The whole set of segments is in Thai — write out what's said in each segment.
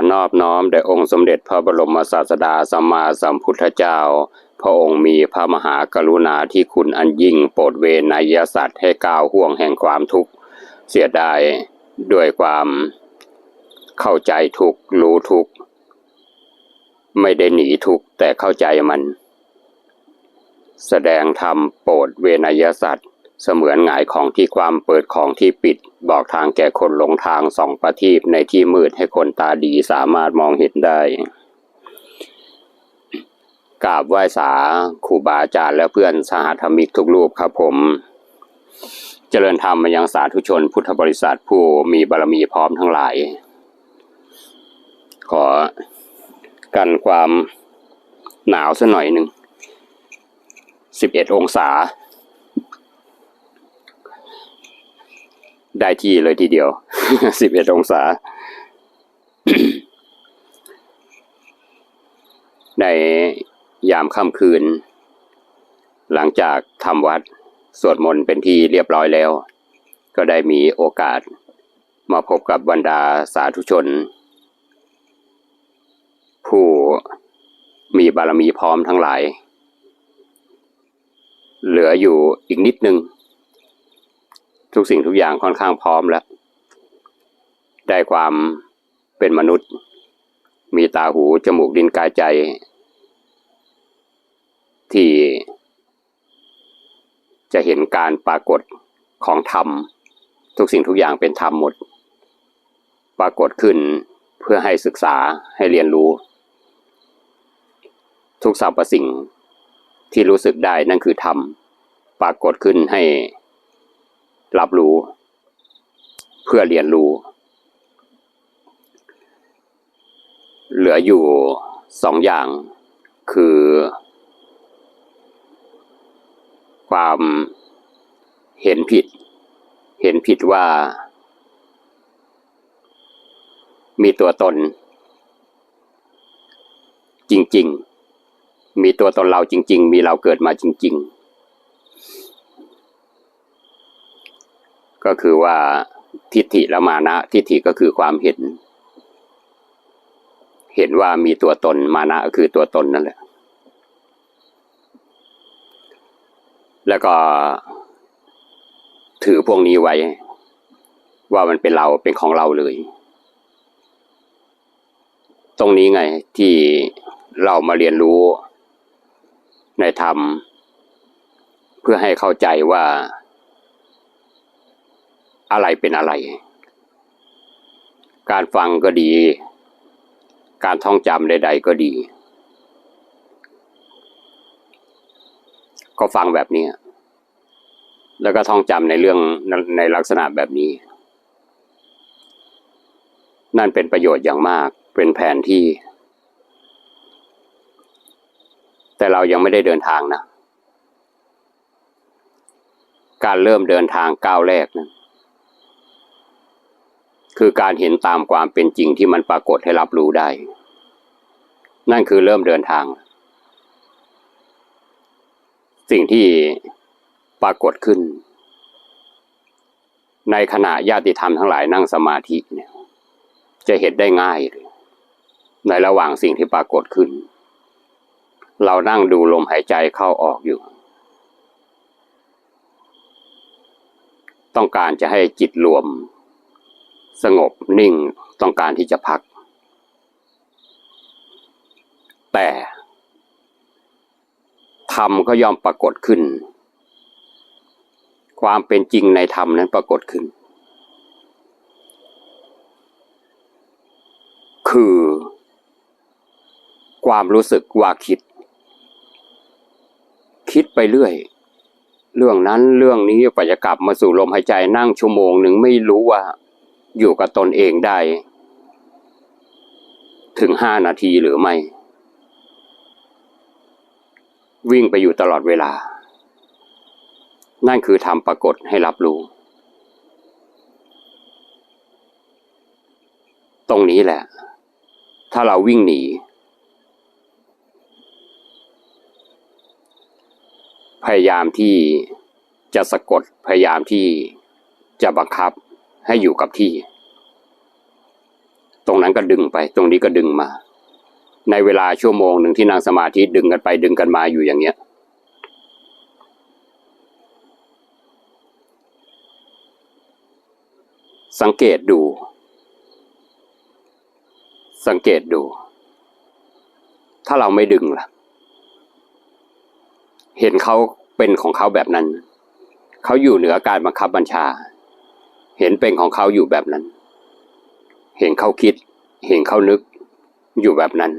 อนอบน้อมแด่องค์สมเด็จพระบรมศาสดาสัมมาสัมพุทธเจ้า พระองค์มีพระมหากรุณาที่คุณอันยิ่งโปรดเวนยสัตว์ให้ก้าวห่วงแห่งความทุกข์เสียดายด้วยความเข้าใจทุกรู้ทุกไม่ได้หนีทุกแต่เข้าใจมัน แสดงธรรมโปรดเวนยสัตว์ เสมือนหงายของที่ความเปิดของที่ปิด บอกทางแก่คนหลงทางสองประทีปในที่มืดให้คนตาดีสามารถมองเห็นได้กราบไหว้สาครูบาอาจารย์และเพื่อนสหธรรมิกทุกรูปครับผม เจริญธรรมมายังสาธุชนพุทธบริษัทผู้มีบารมีพร้อมทั้งหลาย ขอกันความหนาวสักหน่อยหนึ่งสิบเอ็ดองศา ได้ที่เลยทีเดียว สิบเอ็ดองศา ในยามค่ำคืน หลังจากทำวัดสวดมนต์เป็นที่เรียบร้อยแล้ว ก็ได้มีโอกาส มาพบกับบรรดาสาธุชน ผู้มีบารมีพร้อมทั้งหลาย เหลืออยู่อีกนิดนึง ทุกสิ่งทุกอย่างค่อนข้างพร้อมแล้ว ได้ความเป็นมนุษย์ มีตาหู จมูกดินกายใจ ที่ จะเห็นการปรากฏของธรรม ทุกสิ่งทุกอย่างเป็นธรรมหมด ปรากฏขึ้นเพื่อให้ศึกษาให้เรียนรู้ ทุกสรรพสิ่งที่รู้สึกได้นั่นคือธรรม ปรากฏขึ้นให้ รับรู้ เพื่อเรียนรู้ เหลืออยู่สองอย่างคือ ความเห็นผิด เห็นผิดว่า มีตัวตน จริง ๆ มีตัวตนเราจริง ๆ มีเราเกิดมาจริง ๆ ก็คือว่าทิฏฐิและมานะ ทิฏฐิก็คือความเห็น เห็นว่ามีตัวตนมานะก็คือตัวตนนั่นแหละ แล้วก็ถือพวกนี้ไว้ ว่ามันเป็นเราเป็นของเราเลย ตรงนี้ไงที่เรามาเรียนรู้ในธรรม เพื่อให้เข้าใจว่า อะไรเป็นอะไร การฟังก็ดี การท่องจำใด ๆ ก็ดี ก็ฟังแบบนี้ แล้วก็ท่องจำในเรื่องในลักษณะแบบนี้ นั่นเป็นประโยชน์อย่างมาก เป็นแผนที่ แต่เรายังไม่ได้เดินทางนะ การเริ่มเดินทางก้าวแรกนะ คือการเห็นตามความเป็นจริงที่มันปรากฏให้รับรู้ได้ นั่นคือเริ่มเดินทาง สิ่งที่ปรากฏขึ้น ในขณะญาติธรรมทั้งหลายนั่งสมาธิเนี่ย จะเห็นได้ง่ายเลยในระหว่างสิ่งที่ปรากฏขึ้น เรานั่งดูลมหายใจเข้าออกอยู่ต้องการจะให้จิตรวม สงบนิ่งต้องการที่จะพัก แต่ธรรมก็ย่อมปรากฏขึ้น ความเป็นจริงในธรรมนั้นปรากฏขึ้น คือ ความรู้สึกว่าคิด คิดไปเรื่อย เรื่องนั้นเรื่องนี้กว่าจะกลับมาสู่ลมหายใจนั่งชั่วโมงหนึ่งไม่รู้ว่า อยู่กับตนเองได้ ถึงห้านาทีหรือไม่ วิ่งไปอยู่ตลอดเวลา นั่นคือทำปรากฏให้รับรู้ ตรงนี้แหละ ถ้าเราวิ่งหนี พยายามที่จะสะกดพยายามที่จะบังคับ ให้อยู่กับที่ ตรงนั้นก็ดึงไป ตรงนี้ก็ดึงมา ในเวลาชั่วโมงหนึ่งที่นั่งสมาธิดึงกันไปดึงกันมาอยู่อย่างเงี้ย สังเกตดู สังเกตดู ถ้าเราไม่ดึงล่ะ เห็นเขาเป็นของเขาแบบนั้น เขาอยู่เหนือการบังคับบัญชา เห็นเป็นของเขาอยู่แบบนั้น เห็นเขาคิด เห็นเขานึก อยู่แบบนั้น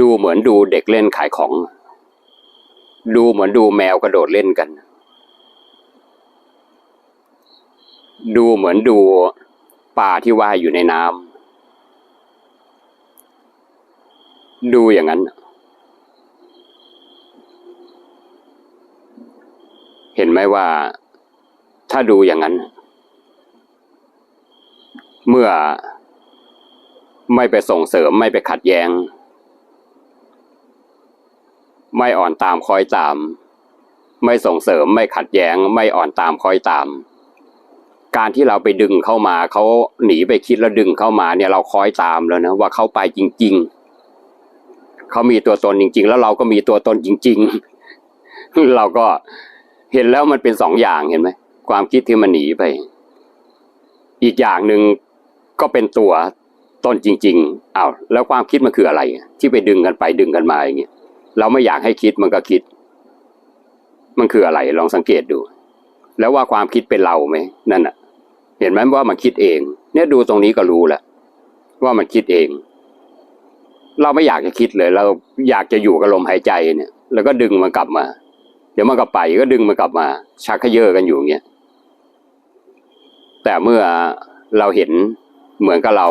ดูเหมือนดูเด็กเล่นขายของ ดูเหมือนดูแมวกระโดดเล่นกัน ดูเหมือนดูปลาที่ว่ายอยู่ในน้ำดูอย่างนั้น เห็นไหมว่าถ้าดูอย่างนั้น เมื่อไม่ไปส่งเสริมไม่ไปขัดแย้ง ไม่อ่อนตามคอยตาม ไม่ส่งเสริมไม่ขัดแย้ง ไม่อ่อนตามคอยตาม การที่เราไปดึงเข้ามาเขาหนีไปคิดแล้วดึงเข้ามาเนี่ยเราคอยตามแล้วนะว่าเขาไปจริง ๆเขามีตัวตนจริง ๆ แล้วเราก็มีตัวตนจริง ๆ เราก็ เห็นแล้วมันเป็นสองอย่างเห็นไหมความคิดที่มันหนีไป อีกอย่างหนึ่งก็เป็นตัวตนจริงๆอ้าวแล้วความคิดมันคืออะไร ที่ไปดึงกันไปดึงกันมาอย่างเงี้ยเราไม่อยากให้คิดมันก็คิด มันคืออะไรลองสังเกตดู แล้วว่าความคิดเป็นเราไหมนั่นน่ะเห็นไหมว่ามันคิดเอง เนี่ยดูตรงนี้ก็รู้แล้วว่ามันคิดเอง เราไม่อยากจะคิดเลย เราอยากจะอยู่กับลมหายใจเนี่ย แล้วก็ดึงมันกลับมา ดี๋ยวมันก็ไปก็ดึงมันกลับมา ชักขยเยอะกันอยู่อย่างเงี้ยแต่เมื่อเราเห็นเหมือนกับเรา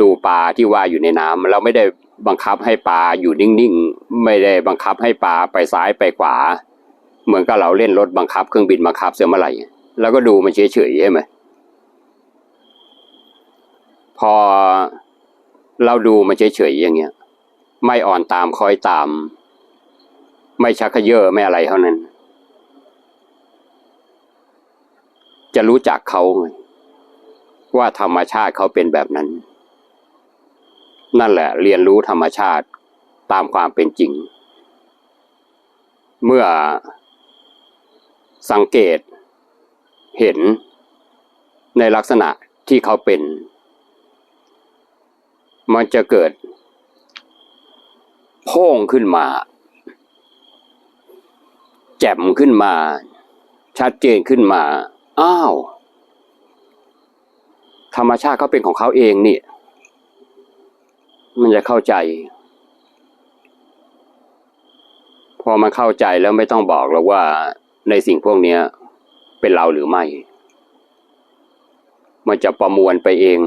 ดูปลาที่ว่ายอยู่ในน้ำเราไม่ได้บังคับให้ปลาอยู่นิ่งๆไม่ได้บังคับให้ปลาไปซ้ายไปขวา เหมือนกับเราเล่นรถบังคับเครื่องบินบังคับเสียเมื่อไหร่แล้วก็ดูมันเฉยๆใช่ไหมพอเราดูมันเฉยๆอย่างเงี้ย ไม่อ่อนตามคอยตาม ไม่ชักขยเยอะไม่อะไรเท่านั้น จะรู้จักเขาไงว่าธรรมชาติเขาเป็นแบบนั้น นั่นแหละเรียนรู้ธรรมชาติตามความเป็นจริง เมื่อสังเกตเห็นในลักษณะที่เขาเป็น มันจะเกิดโพ่งขึ้นมา แจ่มขึ้นมา ชัดเจนขึ้นมา อ้าว ธรรมชาติเขาเป็นของเขาเองนี่ มันจะเข้าใจ พอมันเข้าใจแล้วไม่ต้องบอกแล้วว่าในสิ่งพวกนี้เป็นเราหรือไม่ มันจะประมวลไปเอง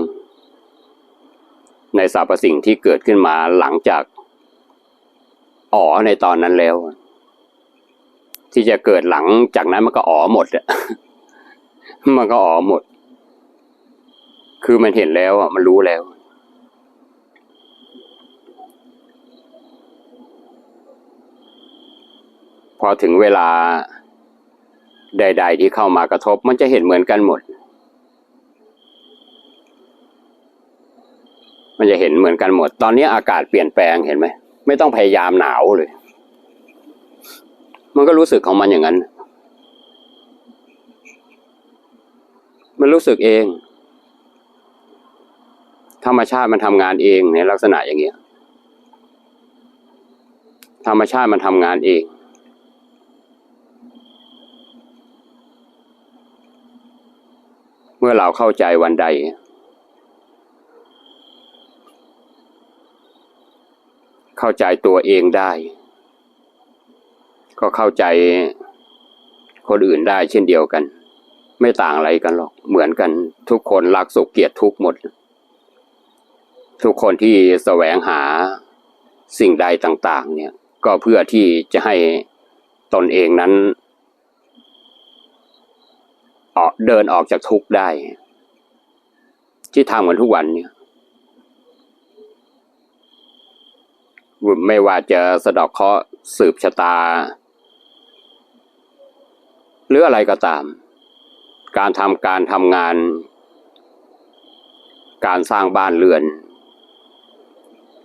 ในสรรพสิ่งที่เกิดขึ้นมาหลังจาก อ๋อในตอนนั้นแล้ว ที่จะเกิดหลังจากนั้นมันก็อ๋อหมดอะมันก็อ๋อหมด คือมันเห็นแล้วอะมันรู้แล้ว พอถึงเวลาใด ๆ ที่เข้ามากระทบ มันจะเห็นเหมือนกันหมด มันจะเห็นเหมือนกันหมด ตอนนี้อากาศเปลี่ยนแปลงเห็นไหม ไม่ต้องพยายามหนาวเลย มันก็รู้สึกของมันอย่างนั้น มันรู้สึกเอง ธรรมชาติมันทำงานเองในลักษณะอย่างเงี้ย ธรรมชาติมันทำงานเองเมื่อเราเข้าใจวันใด เข้าใจตัวเองได้ ก็เข้าใจคนอื่นได้เช่นเดียวกัน ไม่ต่างอะไรกันหรอก เหมือนกัน ทุกคนรักสุขเกลียดทุกหมด ทุกคนที่แสวงหาสิ่งใดต่าง ๆ เนี่ย ก็เพื่อที่จะให้ตนเองนั้นออกเดินออกจากทุกข์ได้ ที่ทำกันทุกวันเนี่ยไม่ว่าจะสะดอกเคราะห์สืบชะตา หรืออะไรก็ตาม การทำการทำงาน การสร้างบ้านเรือน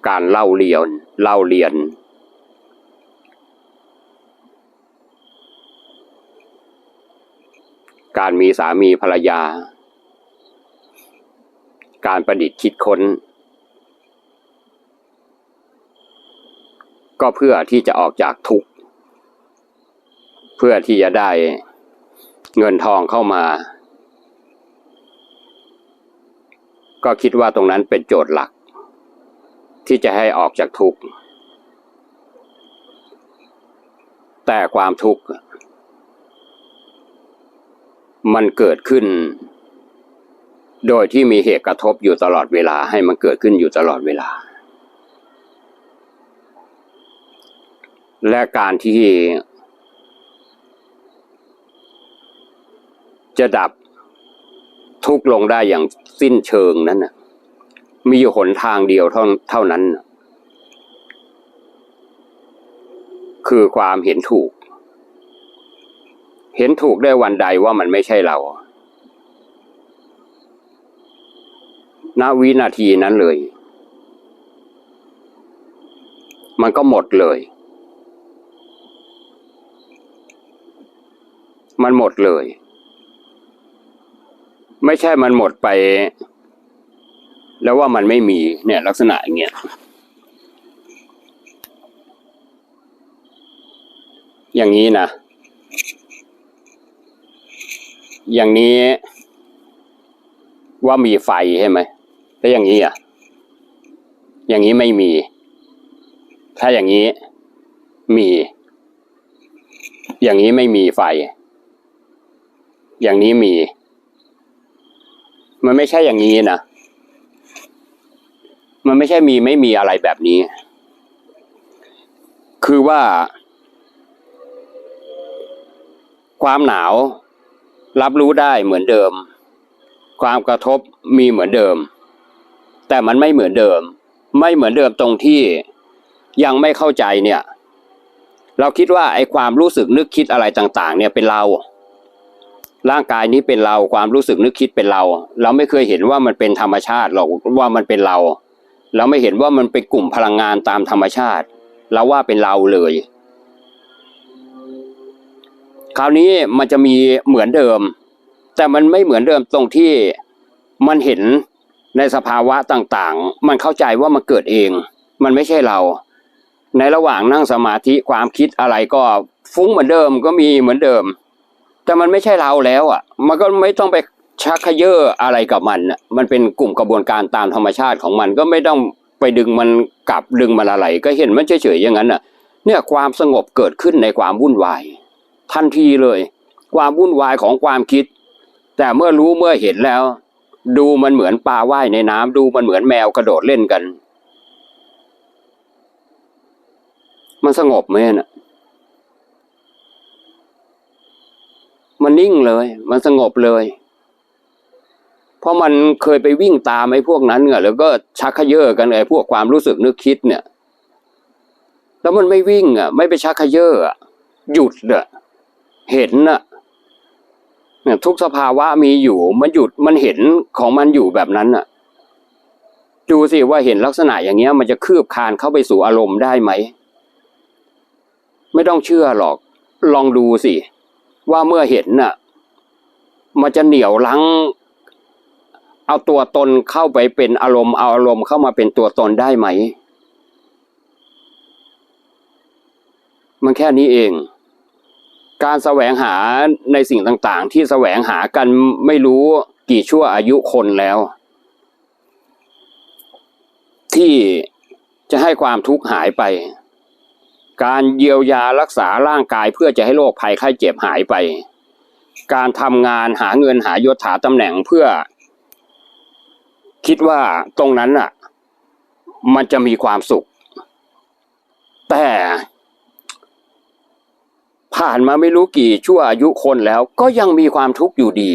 การเล่าเรียนเล่าเรียน การมีสามีภรรยา การประดิษฐ์คิดค้น ก็เพื่อที่จะออกจากทุกข์ เพื่อที่จะได้ เงินทองเข้ามา ก็คิดว่าตรงนั้นเป็นโจทย์หลัก ที่จะให้ออกจากทุกข์ แต่ความทุกข์ มันเกิดขึ้น โดยที่มีเหตุกระทบอยู่ตลอดเวลาให้มันเกิดขึ้นอยู่ตลอดเวลา และการที่ จะดับทุกลงได้อย่างสิ้นเชิงนั้นนะมีอยู่หนทางเดียวเท่าเท่านั้นนะคือความเห็นถูก เห็นถูกได้วันใดว่ามันไม่ใช่เราณวินาทีนั้นเลย มันก็หมดเลย มันหมดเลย ไม่ใช่มันหมดไป แล้วว่ามันไม่มีเนี่ยลักษณะอย่างเงี้ยอย่างนี้นะ อย่างนี้ ว่ามีไฟใช่ไหมแล้วอย่างนี้อะ อย่างนี้ไม่มี ถ้าอย่างนี้มี อย่างนี้ไม่มีไฟ อย่างนี้มี มันไม่ใช่อย่างนี้นะ มันไม่ใช่มีไม่มีอะไรแบบนี้ คือว่า ความหนาว รับรู้ได้เหมือนเดิม ความกระทบมีเหมือนเดิม แต่มันไม่เหมือนเดิม ไม่เหมือนเดิมตรงที่ยังไม่เข้าใจเนี่ย เราคิดว่าไอ้ความรู้สึกนึกคิดอะไรต่าง ๆ เนี่ยเป็นเรา ร่างกายนี้เป็นเราความรู้สึกนึกคิดเป็นเรา เราไม่เคยเห็นว่ามันเป็นธรรมชาติหรอกว่ามันเป็นเรา เราไม่เห็นว่ามันเป็นกลุ่มพลังงานตามธรรมชาติ เราว่าเป็นเราเลย คราวนี้มันจะมีเหมือนเดิม แต่มันไม่เหมือนเดิมตรงที่มันเห็นในสภาวะต่างๆ มันเข้าใจว่ามันเกิดเอง มันไม่ใช่เรา ในระหว่างนั่งสมาธิความคิดอะไรก็ฟุ้งเหมือนเดิมก็มีเหมือนเดิม แต่มันไม่ใช่เราแล้วอะ มันก็ไม่ต้องไปชักขยเยออะไรกับมันอะมันเป็นกลุ่มกระบวนการตามธรรมชาติของมันก็ไม่ต้องไปดึงมันกลับดึงมันอะไร ก็เห็นมันเฉยๆอย่างนั้นอะ เนี่ยความสงบเกิดขึ้นในความวุ่นวาย ทันทีเลย ความวุ่นวายของความคิด แต่เมื่อรู้เมื่อเห็นแล้ว ดูมันเหมือนปลาว่ายในน้ำดูมันเหมือนแมวกระโดดเล่นกัน มันสงบไหมน่ะ มันนิ่งเลย มันสงบเลย เพราะมันเคยไปวิ่งตามไอ้พวกนั้นเนี่ยแล้วก็ชักขยเยอกันไอ้พวกความรู้สึกนึกคิดเนี่ย แล้วมันไม่วิ่งอะ ไม่ไปชักขยเยออะหยุดอะเห็นอะเนี่ยทุกสภาวะมีอยู่ มันหยุดมันเห็นของมันอยู่แบบนั้นอะ ดูสิว่าเห็นลักษณะอย่างเงี้ย มันจะคืบคานเข้าไปสู่อารมณ์ได้ไหม ไม่ต้องเชื่อหรอก ลองดูสิ ว่าเมื่อเห็นน่ะ มันจะเหนียวลัง เอาตัวตนเข้าไปเป็นอารมณ์เอาอารมณ์เข้ามาเป็นตัวตนได้ไหม มันแค่นี้เอง การแสวงหาในสิ่งต่างๆ ที่แสวงหากันไม่รู้กี่ชั่วอายุคนแล้ว ที่จะให้ความทุกข์หายไป การเยียวยารักษาร่างกายเพื่อจะให้โรคภัยไข้เจ็บหายไป การทำงานหาเงินหายศถาตำแหน่งเพื่อ คิดว่าตรงนั้นอะ มันจะมีความสุข แต่ผ่านมาไม่รู้กี่ชั่วอายุคนแล้วก็ยังมีความทุกข์อยู่ดี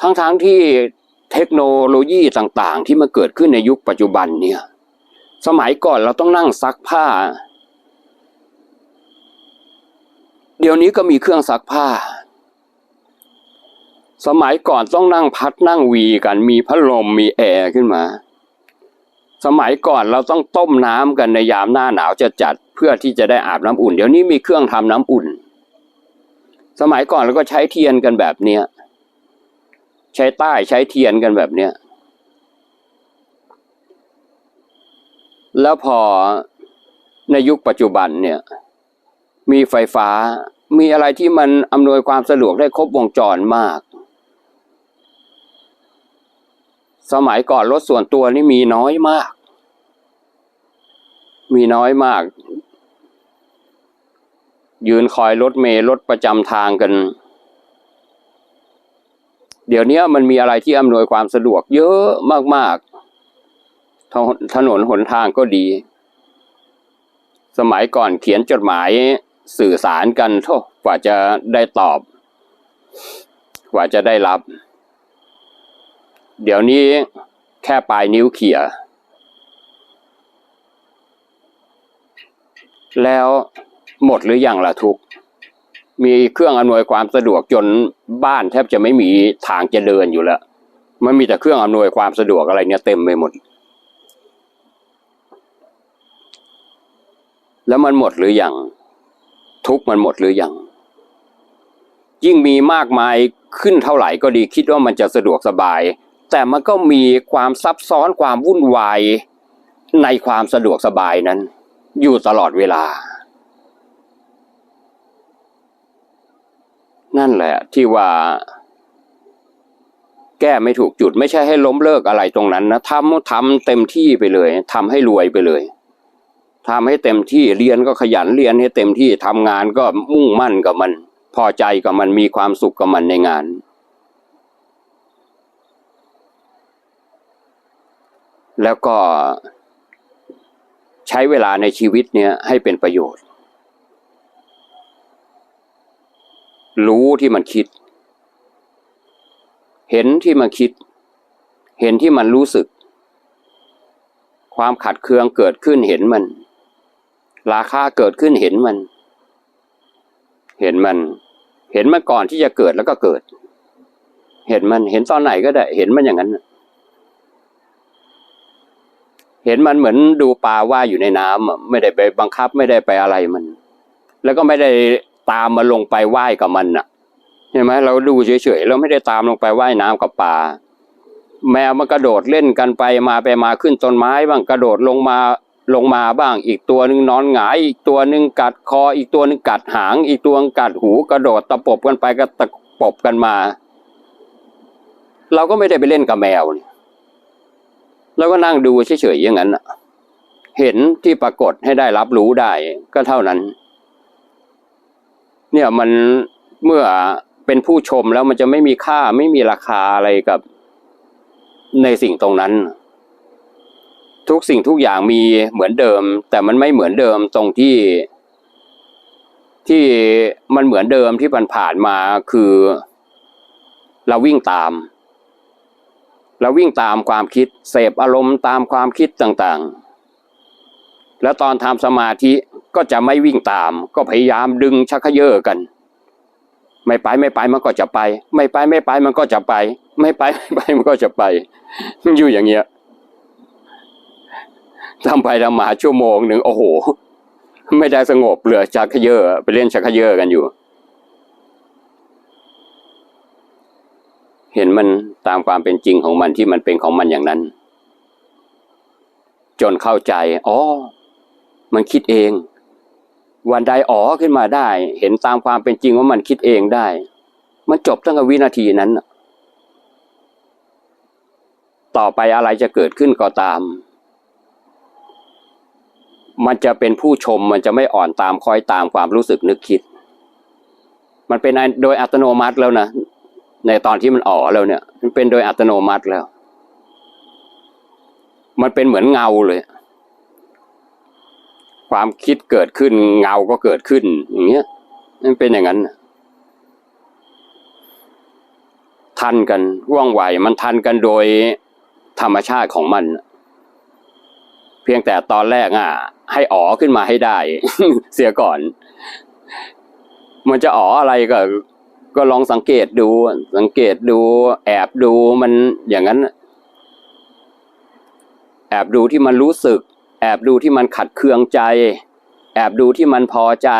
ทั้งๆทที่เทคโนโลยีต่างๆ ที่มันเกิดขึ้นในยุคปัจจุบันเนี่ย สมัยก่อนเราต้องนั่งซักผ้า เดี๋ยวนี้ก็มีเครื่องซักผ้า สมัยก่อนต้องนั่งพัดนั่งวีกันมีพัดลมมีแอร์ขึ้นมา สมัยก่อนเราต้องต้มน้ำกันในยามหน้าหนาวจะจัดเพื่อที่จะได้อาบน้ำอุ่น เดี๋ยวนี้มีเครื่องทำน้ำอุ่น สมัยก่อนเราก็ใช้เทียนกันแบบเนี้ยใช้ใต้ใช้เทียนกันแบบเนี้ยแล้วพอในยุคปัจจุบันเนี่ย มีไฟฟ้า มีอะไรที่มันอำนวยความสะดวกได้ครบวงจรมาก สมัยก่อนรถส่วนตัวนี่มีน้อยมาก มีน้อยมาก ยืนคอยรถเมล์รถประจำทางกัน เดี๋ยวนี้มันมีอะไรที่อำนวยความสะดวกเยอะมากๆ ถนถนนหนทางก็ดี สมัยก่อนเขียนจดหมาย สื่อสารกันโทกว่าจะได้ตอบ กว่าจะได้รับ เดี๋ยวนี้แค่ปลายนิ้วเขี่ยแล้วหมดหรืออยังล่ะทุก มีเครื่องอำนวยความสะดวกจนบ้านแทบจะไม่มีทางจะเดินอยู่แล้ว มันมีแต่เครื่องอำนวยความสะดวกอะไรเนี่ยเต็มไปหมด แล้วมันหมดหรืออยัง ทุกมันหมดหรืออยัง ยิ่งมีมากมายขึ้นเท่าไหร่ก็ดีคิดว่ามันจะสะดวกสบาย แต่มันก็มีความซับซ้อนความวุ่นวายในความสะดวกสบายนั้น อยู่ตลอดเวลา นั่นแหละที่ว่า แก้ไม่ถูกจุดไม่ใช่ให้ล้มเลิกอะไรตรงนั้นนะทำทำเต็มที่ไปเลยทำให้รวยไปเลย ทำให้เต็มที่เรียนก็ขยันเรียนให้เต็มที่ทำงานก็มุ่งมั่นกับมัน พอใจกับมันมีความสุขกับมันในงาน แล้วก็ใช้เวลาในชีวิตเนี้ยให้เป็นประโยชน์ รู้ที่มันคิด เห็นที่มันคิด เห็นที่มันรู้สึก ความขัดเคืองเกิดขึ้นเห็นมัน ราคาเกิดขึ้นเห็นมัน เห็นมัน เห็นมันก่อนที่จะเกิดแล้วก็เกิด เห็นมันเห็นตอนไหนก็ได้ เห็นมันอย่างนั้น เห็นมันเหมือนดูปลาว่ายอยู่ในน้ำไม่ได้ไปบังคับไม่ได้ไปอะไรมัน แล้วก็ไม่ได้ตามมาลงไปว่ายกับมันอะเห็นไหมเราดูเฉยๆเราไม่ได้ตามลงไปว่ายน้ำกับปลาแมวมันกระโดดเล่นกันไปมาไปมาขึ้นต้นไม้บ้างกระโดดลงมา ลงมาบ้าง อีกตัวหนึ่งนอนหงายอีกตัวหนึ่งกัดคอ อีกตัวหนึ่งกัดหาง อีกตัวกัดหูกระโดดตะปบกันไปก็ตะปบกันมา เราก็ไม่ได้ไปเล่นกับแมวนี่แล้วก็นั่งดูเฉยๆอย่างนั้นเห็นที่ปรากฏให้ได้รับรู้ได้ก็เท่านั้น เนี่ยมันเมื่อเป็นผู้ชมแล้วมันจะไม่มีค่าไม่มีราคาอะไรกับในสิ่งตรงนั้น ทุกสิ่งทุกอย่างมีเหมือนเดิม แต่มันไม่เหมือนเดิมตรงที่ ที่มันเหมือนเดิมที่มันผ่านมาคือ เราวิ่งตาม เราวิ่งตามความคิด เสพอารมณ์ตามความคิดต่างๆ แล้วตอนทำสมาธิก็จะไม่วิ่งตาม ก็พยายามดึงชักเขย่อกัน ไม่ไปไม่ไปมันก็จะไป ไม่ไปไม่ไปมันก็จะไป ไม่ไปไม่ไปมันก็จะไปอยู่อย่างเงี้ย ทำไปทำมาชั่วโมงหนึ่งโอ้โห ไม่ได้สงบเหลือชักเย่อไปเล่นชักเย่อกันอยู่ เห็นมันตามความเป็นจริงของมันที่มันเป็นของมันอย่างนั้น จนเข้าใจอ๋อมันคิดเอง วันใดอ๋อขึ้นมาได้ เห็นตามความเป็นจริงว่ามันคิดเองได้ มันจบตั้งแต่วินาทีนั้น ต่อไปอะไรจะเกิดขึ้นก็ตาม มันจะเป็นผู้ชมมันจะไม่อ่อนตามคอยตามความรู้สึกนึกคิด มันเป็นโดยอัตโนมัติแล้วนะในตอนที่มันอ๋อแล้วเนี่ย มันเป็นโดยอัตโนมัติแล้ว มันเป็นเหมือนเงาเลย ความคิดเกิดขึ้นเงาก็เกิดขึ้น อย่างเงี้ยมันเป็นอย่างนั้นทันกันว่องไวมันทันกันโดยธรรมชาติของมัน เพียงแต่ตอนแรกอะ ให้อ๋อขึ้นมาให้ได้ เสียก่อน มันจะอ๋ออะไรก็ ก็ลองสังเกตดู สังเกตดู แอบดูมันอย่างนั้น แอบดูที่มันรู้สึก แอบดูที่มันขัดเคืองใจ แอบดูที่มันพอใจ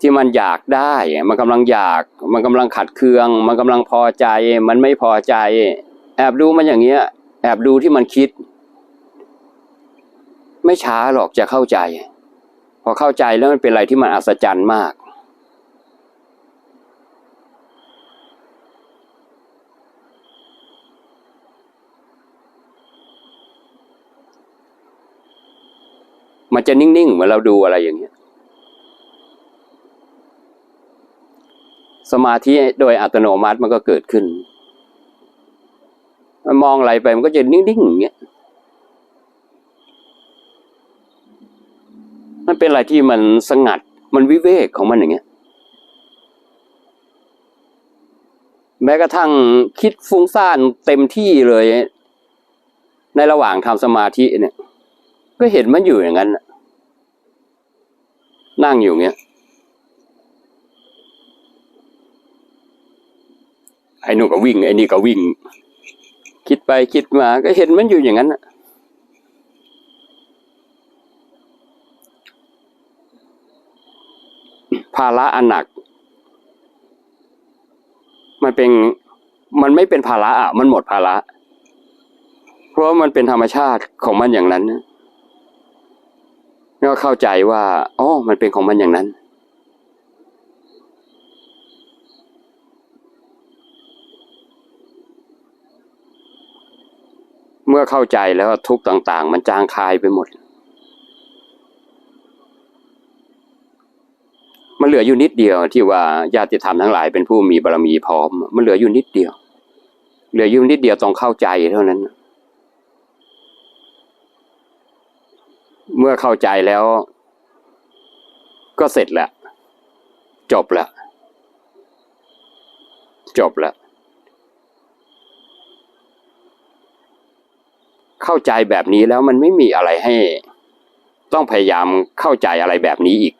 ที่มันอยากได้ มันกำลังอยาก มันกำลังขัดเคือง มันกำลังพอใจ มันไม่พอใจ แอบดูมันอย่างเงี้ย อบดูที่มันคิด ไม่ช้าหรอกจะเข้าใจ พอเข้าใจแล้วมันเป็นอะไรที่มันอัศจรรย์มาก มันจะนิ่งๆเหมือนเราดูอะไรอย่างเงี้ยสมาธิโดยอัตโนมัติมันก็เกิดขึ้น มันมองอะไรไปมันก็จะนิ่งๆอย่างเงี้ยมันเป็นอะไรที่มันสงัด มันวิเวกของมันอย่างเงี้ย แม้กระทั่งคิดฟุ้งซ่านเต็มที่เลย ในระหว่างทำสมาธิเนี่ย ก็เห็นมันอยู่อย่างนั้นน่ะนั่งอยู่เงี้ยไอ้นู่นก็วิ่งไอ้นี่ก็วิ่ง คิดไปคิดมาก็เห็นมันอยู่อย่างนั้นนะภาระอันหนัก มันเป็นมันไม่เป็นภาระอะ มันหมดภาระ เพราะว่ามันเป็นธรรมชาติของมันอย่างนั้นนะก็เข้าใจว่าอ๋อมันเป็นของมันอย่างนั้น มื่อเข้าใจแล้วทุกต่าง ๆ มันจางคายไปหมด มันเหลืออยู่นิดเดียวที่ว่าญาติธรรมทั้งหลายเป็นผู้มีบารมีพร้อม มันเหลืออยู่นิดเดียว เหลืออยู่นิดเดียวต้องเข้าใจเท่านั้น เมื่อเข้าใจแล้ว ก็เสร็จแล้วจบแล้วจบแล้ว เข้าใจแบบนี้แล้วมันไม่มีอะไรให้ ต้องพยายามเข้าใจอะไรแบบนี้อีก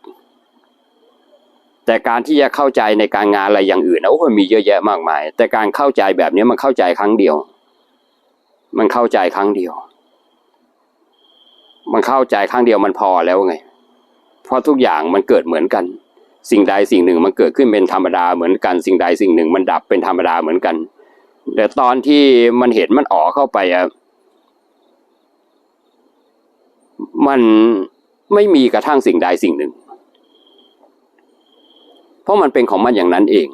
แต่การที่จะเข้าใจในการงานอะไรอย่างอื่นนะโอ้โหมีเยอะแยะมากมาย แต่การเข้าใจแบบนี้มันเข้าใจครั้งเดียว มันเข้าใจครั้งเดียว มันเข้าใจครั้งเดียวมันพอแล้วไง เพราะทุกอย่างมันเกิดเหมือนกัน สิ่งใดสิ่งหนึ่งมันเกิดขึ้นเป็นธรรมดาเหมือนกัน สิ่งใดสิ่งหนึ่งมันดับเป็นธรรมดาเหมือนกันแต่ตอนที่มันเห็นมันอ๋อเข้าไปอะ มันไม่มีกระทั่งสิ่งใดสิ่งหนึ่ง เพราะมันเป็นของมันอย่างนั้นเอง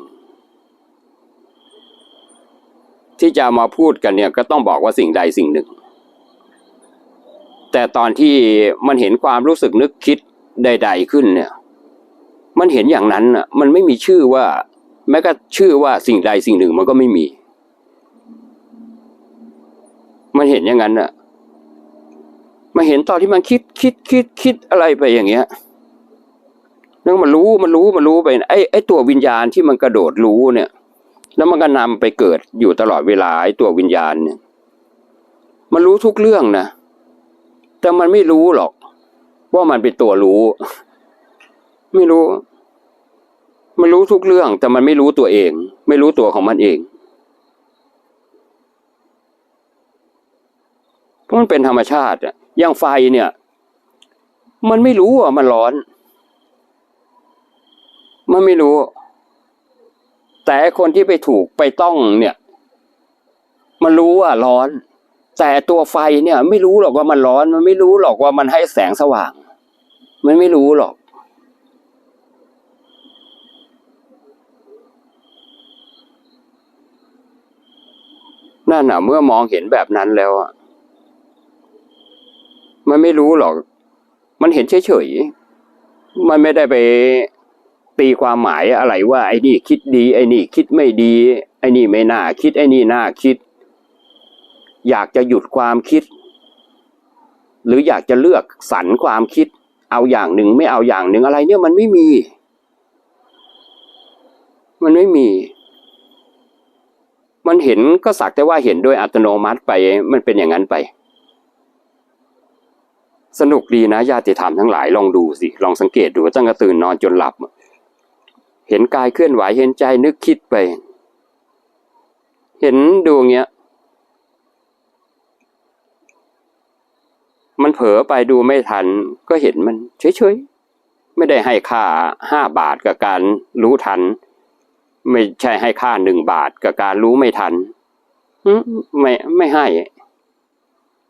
ที่จะมาพูดกันเนี่ยก็ต้องบอกว่าสิ่งใดสิ่งหนึ่ง แต่ตอนที่มันเห็นความรู้สึกนึกคิดใด ๆขึ้นเนี่ย มันเห็นอย่างนั้นอะ มันไม่มีชื่อว่า แม้ก็ชื่อว่าสิ่งใดสิ่งหนึ่งมันก็ไม่มี มันเห็นอย่างนั้นอะ มาเห็นตอนที่มันคิดคิดคิดคิดอะไรไปอย่างเงี้ยแล้วมันรู้มันรู้มันรู้ไปไอ้ไอ้ตัววิญญาณที่มันกระโดดรู้เนี่ย แล้วมันก็นำไปเกิดอยู่ตลอดเวลาไอ้ตัววิญญาณเนี่ย มันรู้ทุกเรื่องนะแต่มันไม่รู้หรอก ว่ามันเป็นตัวรู้ ไม่รู้ มันรู้ทุกเรื่อง แต่มันไม่รู้ตัวเอง ไม่รู้ตัวของมันเองเพราะมันเป็นธรรมชาติอะ อย่างไฟเนี่ย มันไม่รู้ว่ามันร้อน มันไม่รู้ แต่คนที่ไปถูกไปต้องเนี่ย มันรู้ว่าร้อน แต่ตัวไฟเนี่ย ไม่รู้หรอกว่ามันร้อน มันไม่รู้หรอกว่ามันให้แสงสว่าง มันไม่รู้หรอกนั่นน่ะเมื่อมองเห็นแบบนั้นแล้วอะ มันไม่รู้หรอก มันเห็นเฉยๆ มันไม่ได้ไปตีความหมายอะไรว่าไอ้นี่คิดดี ไอ้นี่คิดไม่ดี ไอ้นี่ไม่น่าคิดไอ้นี่น่าคิด อยากจะหยุดความคิด หรืออยากจะเลือกสรรความคิด เอาอย่างหนึ่งไม่เอาอย่างหนึ่งอะไร เนี่ยมันไม่มี มันไม่มี มันเห็นก็สักแต่ว่าเห็นโดยอัตโนมัติไป มันเป็นอย่างนั้นไป สนุกดีนะญาติธรรมทั้งหลายลองดูสิ ลองสังเกตดูตั้งแต่ตื่นนอนจนหลับ เห็นกายเคลื่อนไหวเห็นใจนึกคิดไป เห็นดวงเงี้ย มันเผลอไปดูไม่ทัน ก็เห็นมันเฉยๆ ไม่ได้ให้ค่าห้าบาทกับการรู้ทัน ไม่ใช่ให้ค่าหนึ่งบาทกับการรู้ไม่ทันไม่ไม่ให้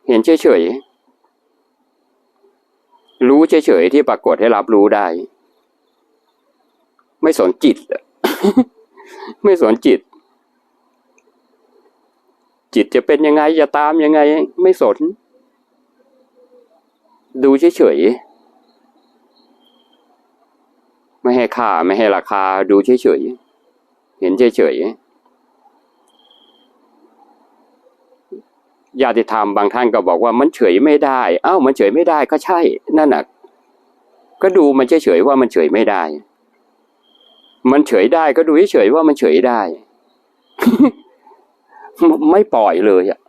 เห็นเฉยๆ รู้เฉยๆที่ปรากฏให้รับรู้ได้ ไม่สนจิต ไม่สนจิต จิตจะเป็นยังไงจะตามยังไง ไม่สน ดูเฉยๆไม่ให้ค่าไม่ให้ราคา ดูเฉยๆเห็นเฉยๆ ญาติธรรมบางท่านก็บอกว่ามันเฉยไม่ได้ เอ้า มันเฉยไม่ได้ก็ใช่ นั่นน่ะ ก็ดูมันเฉยๆว่ามันเฉยไม่ได้ มันเฉยได้ก็ดูเฉยๆว่ามันเฉยได้ ไม่ปล่อยเลยอะ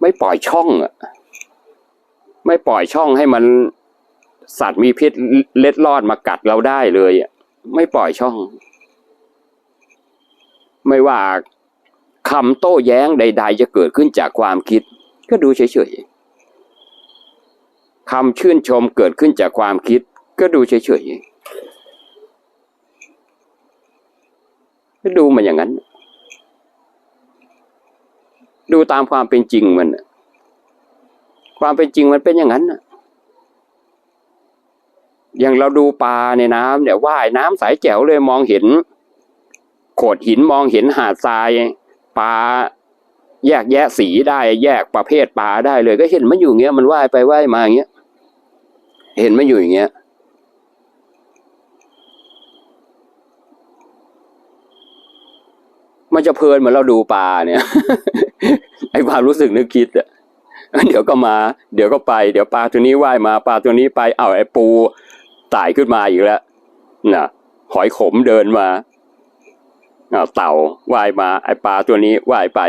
ไม่ปล่อยช่องอะ ไม่ปล่อยช่องให้มันสัตว์มีพิษเล็ดลอดมากัดเราได้เลยอะ ไม่ปล่อยช่อง ไม่ว่า คำโต้แย้งใด ๆ จะเกิดขึ้นจากความคิด ก็ดูเฉยๆคำชื่นชมเกิดขึ้นจากความคิด ก็ดูเฉยๆก็ดูมันอย่างนั้น ดูตามความเป็นจริงมัน ความเป็นจริงมันเป็นอย่างนั้นอย่างเราดูปลาในน้ำเนี่ยว่ายน้ำใสแจ๋วเลยมองเห็นโขดหินมองเห็นหาดทราย ปลาแยกแยะสีได้ แยกประเภทปลาได้เลย ก็เห็นมันอยู่เงี้ยมันว่ายไปว่ายมาอย่างเงี้ยเห็นมันอยู่อย่างเงี้ยมันจะเพลินเหมือนเราดูปลาเนี่ยไอความรู้สึกนึกคิดอะเดี๋ยวก็มา เดี๋ยวก็ไป เดี๋ยวปลาตัวนี้ว่ายมาปลาตัวนี้ไป เอาไอปูไต่ขึ้นมาอีกแล้วน่ะหอยขมเดินมา เอาเต่าว่ายมาไอปลาตัวนี้ว่ายไป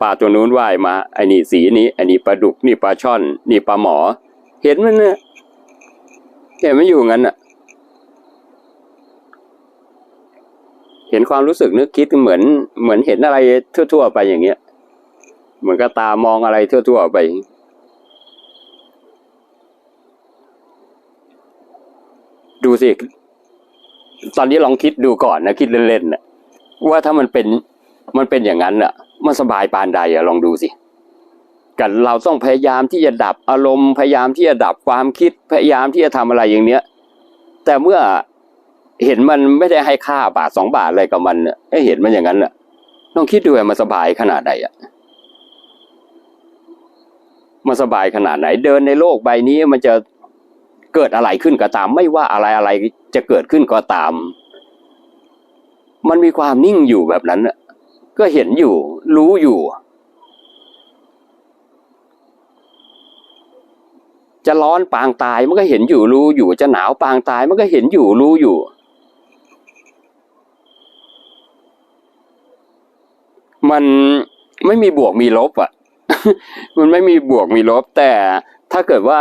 ปลาตัวนู้นว่ายมาไอนี่สีนี้ไอนี่ปลาดุกนี่ปลาช่อน นี่ปลาหมอ เห็นมันเนี่ยเห็นมันอยู่งั้นน่ะเห็นความรู้สึกนึกคิดเหมือน เหมือนเห็นอะไรทั่วๆไปอย่างเงี้ย เหมือนกับตามองอะไรทั่วๆไปดูสิ ตอนนี้ลองคิดดูก่อนนะ คิดเล่นๆนะ ว่าถ้ามันเป็นมันเป็นอย่างนั้นอะมันสบายปานใดอะลองดูสิกันเราต้องพยายามที่จะดับอารมณ์พยายามที่จะดับความคิดพยายามที่จะทำอะไรอย่างเนี้ย แต่เมื่อเห็นมันไม่ได้ให้ค่าบาทสองบาทอะไรกับมันเนี่ยเห็นมันอย่างนั้นอะลองคิดดูว่ามันสบายขนาดไหนอะมันสบายขนาดไหน เดินในโลกใบนี้มันจะเกิดอะไรขึ้นก็ตาม ไม่ว่าอะไรอะไรจะเกิดขึ้นก็ตาม มันมีความนิ่งอยู่แบบนั้นน่ะก็เห็นอยู่ รู้อยู่ จะร้อนปางตายมันก็เห็นอยู่รู้อยู่ จะหนาวปางตายมันก็เห็นอยู่รู้อยู่ มันไม่มีบวกมีลบอะ มันไม่มีบวกมีลบ แต่ถ้าเกิดว่า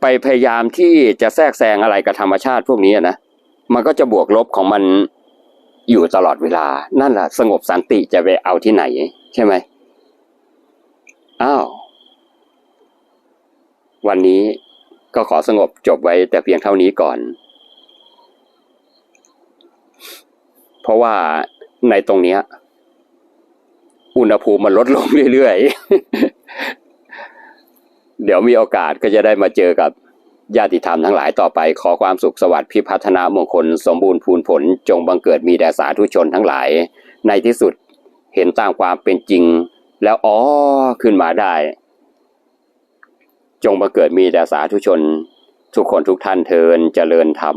ไปพยายามที่จะแทรกแซงอะไรกับธรรมชาติพวกนี้นะ มันก็จะบวกลบของมันอยู่ตลอดเวลา นั่นแหละสงบสันติจะไปเอาที่ไหน ใช่ไหมอ้าววันนี้ก็ขอสงบจบไว้แต่เพียงเท่านี้ก่อน เพราะว่าในตรงเนี้ย อุณหภูมิมันลดลงเรื่อยๆ เดี๋ยวมีโอกาสก็จะได้มาเจอกับ ญาติธรรมทั้งหลายต่อไปขอความสุขสวัสดิ์พิพัฒนามงคล สมบูรณ์พูนผลจงบังเกิดมีแด่สาธุชนทั้งหลาย ในที่สุดเห็นตามความเป็นจริง แล้วอ๋อขึ้นมาได้ จงบังเกิดมีแด่สาธุชน ทุกคนทุกท่านเทินเจริญธรรม